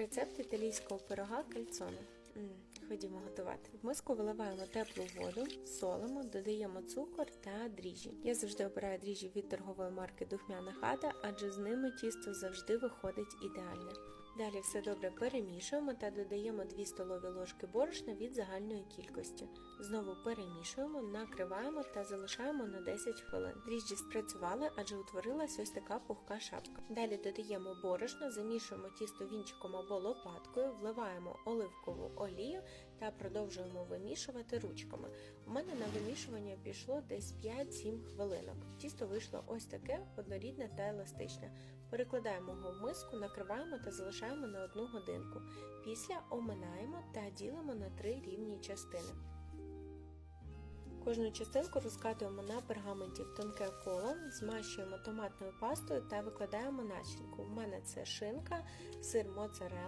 Рецепт італійського пирога кальцоне. Ходімо готувати. В миску виливаємо теплу воду, солимо, додаємо цукор та дріжджі. Я завжди обираю дріжджі від торгової марки Духмяна хата, адже з ними тісто завжди виходить ідеальне. Далі все добре перемішуємо та додаємо 2 столові ложки борошна від загальної кількості. Знову перемішуємо, накриваємо та залишаємо на 10 хвилин. Дріжджі спрацювали, адже утворилась ось така пухка шапка. Далі додаємо борошно, замішуємо тісто вінчиком або лопаткою, вливаємо оливкову олію та продовжуємо вимішувати ручками. У мене на вимішування пішло десь 5-7 хвилинок. Тісто вийшло ось таке однорідне та еластичне. Перекладаємо його в миску, накриваємо та залишаємо на одну годинку. Після оминаємо та ділимо на три рівні частини. Кожну частинку розкатуємо на пергаменті в тонке коло, змащуємо томатною пастою та викладаємо начинку. У мене це шинка, сир моцарелла,